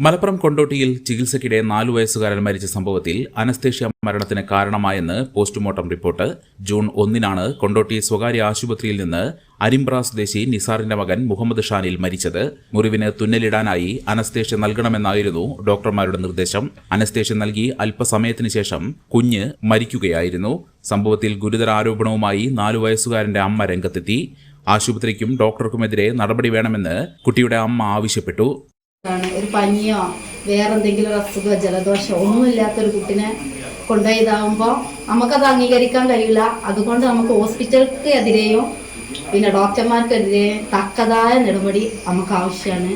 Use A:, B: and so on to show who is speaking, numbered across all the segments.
A: Malappuram കൊണ്ടോട്ടിയിൽ ചികിത്സയ്ക്കിടെ നാലു വയസ്സുകാരൻ മരിച്ച സംഭവത്തിൽ അനസ്തേഷ്യ മരണത്തിന് കാരണമായെന്ന് പോസ്റ്റ്മോർട്ടം റിപ്പോർട്ട്. ജൂൺ ഒന്നിനാണ് കൊണ്ടോട്ടി സ്വകാര്യ ആശുപത്രിയിൽ നിന്ന് അരിമ്പ്ര സ്വദേശി നിസാറിന്റെ മകൻ മുഹമ്മദ് ഷാനിൽ മരിച്ചത്. മുറിവിന് തുന്നലിടാനായി അനസ്തേഷ്യ നൽകണമെന്നായിരുന്നു ഡോക്ടർമാരുടെ നിർദ്ദേശം. അനസ്തേഷ്യ നൽകി അല്പസമയത്തിന് ശേഷം കുഞ്ഞ് മരിക്കുകയായിരുന്നു. സംഭവത്തിൽ ഗുരുതര ആരോപണവുമായി നാലു വയസ്സുകാരന്റെ അമ്മ രംഗത്തെത്തി. ആശുപത്രിക്കും ഡോക്ടർക്കുമെതിരെ നടപടി വേണമെന്ന് കുട്ടിയുടെ അമ്മ ആവശ്യപ്പെട്ടു.
B: ആണ് ഒരു പനിയോ വേറെ എന്തെങ്കിലും ഒരു അസുഖമോ ജലദോഷമോ ഒന്നുമില്ലാത്തൊരു കുട്ടിനെ കൊണ്ടുപോയതാകുമ്പോൾ നമുക്കത് അംഗീകരിക്കാൻ കഴിയില്ല. അതുകൊണ്ട് നമുക്ക് ഹോസ്പിറ്റൽക്ക് എതിരെയും പിന്നെ ഡോക്ടർമാർക്കെതിരെയും തക്കതായ നടപടി നമുക്ക് ആവശ്യമാണ്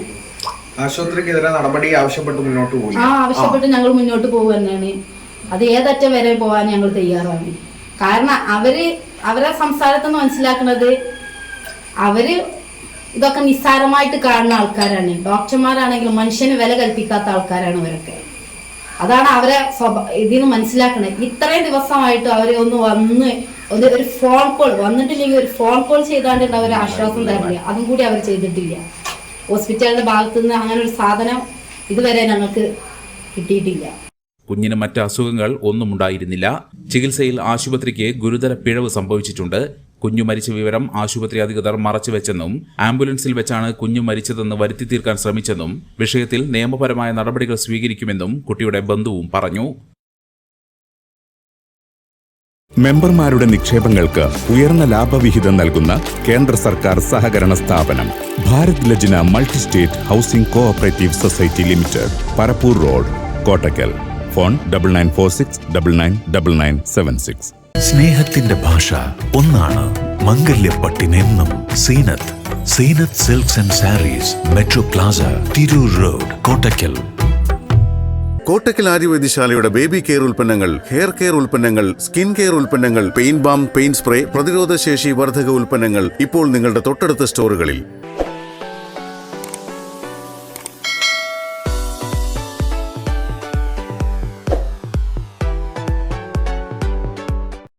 C: ആശുപത്രിക്കെതിരെ നടപടി ആവശ്യപ്പെട്ട് മുന്നോട്ട് പോകും
B: ആ ആവശ്യപ്പെട്ട് ഞങ്ങൾ മുന്നോട്ട് പോകുക തന്നെയാണ്. അത് ഏതറ്റം വരെ പോകാൻ ഞങ്ങൾ തയ്യാറാണ്. കാരണം അവർ അവരെ സംസാരത്തിൽ നിന്ന് മനസ്സിലാക്കുന്നത് അവർ ഇതൊക്കെ നിസ്സാരമായിട്ട് കാണുന്ന ആൾക്കാരാണ്. ഡോക്ടർമാരാണെങ്കിലും മനുഷ്യന് വില കൽപ്പിക്കാത്ത ആൾക്കാരാണ് ഇവരൊക്കെ. അതാണ് അവരെ സ്വഭ ഇതിന് മനസ്സിലാക്കുന്നത് ഇത്രയും ദിവസമായിട്ട് അവർ ഒന്ന് വന്ന് ഒരു ഒരു ഫോൺ കോൾ വന്നിട്ടില്ലെങ്കിൽ ഒരു ഫോൺ കോൾ ചെയ്താണ്ട് അവർ ആശ്വാസം തരില്ല അതും കൂടി അവർ ചെയ്തിട്ടില്ല. ഹോസ്പിറ്റലിന്റെ ഭാഗത്തു നിന്ന് അങ്ങനെ ഒരു സാധനം ഇതുവരെ ഞങ്ങൾക്ക് കിട്ടിയിട്ടില്ല.
A: കുഞ്ഞിന് മറ്റ് അസുഖങ്ങൾ ഒന്നും ഉണ്ടായിരുന്നില്ല. ചികിത്സയിൽ ആശുപത്രിക്ക് ഗുരുതര പിഴവ് സംഭവിച്ചിട്ടുണ്ട്. കുഞ്ഞു മരിച്ച വിവരം ആശുപത്രി അധികൃതർ മറച്ചുവെച്ചെന്നും ആംബുലൻസിൽ വെച്ചാണ് കുഞ്ഞു മരിച്ചതെന്ന് വരുത്തി തീർക്കാൻ ശ്രമിച്ചെന്നും വിഷയത്തിൽ നിയമപരമായ നടപടികൾ സ്വീകരിക്കുമെന്നും കുട്ടിയുടെ ബന്ധുവും പറഞ്ഞു.
D: മെമ്പർമാരുടെ നിക്ഷേപങ്ങൾക്ക് ഉയർന്ന ലാഭവിഹിതം നൽകുന്ന കേന്ദ്ര സർക്കാർ സഹകരണ സ്ഥാപനം Bharat Lajna multi state housing cooperative society limited Parappur road Kottakkal. Phone double nine four six double nine double nine seven six.
E: സ്നേഹത്തിന്റെ ഭാഷ ഒന്നാണ് മംഗല്യപ്പട്ടിനെന്നും Zeenath. Zeenath silks and sarees metro plaza Tirur road Kottakkal.
F: Kottakkal ആര്യവൈദ്യശാലയുടെ baby care ഉൽപ്പന്നങ്ങൾ hair care ഉൽപ്പന്നങ്ങൾ skin care ഉൽപ്പന്നങ്ങൾ pain balm pain spray പ്രതിരോധ ശേഷി വർധക ഉൽപ്പന്നങ്ങൾ ഇപ്പോൾ നിങ്ങളുടെ തൊട്ടടുത്ത സ്റ്റോറുകളിൽ.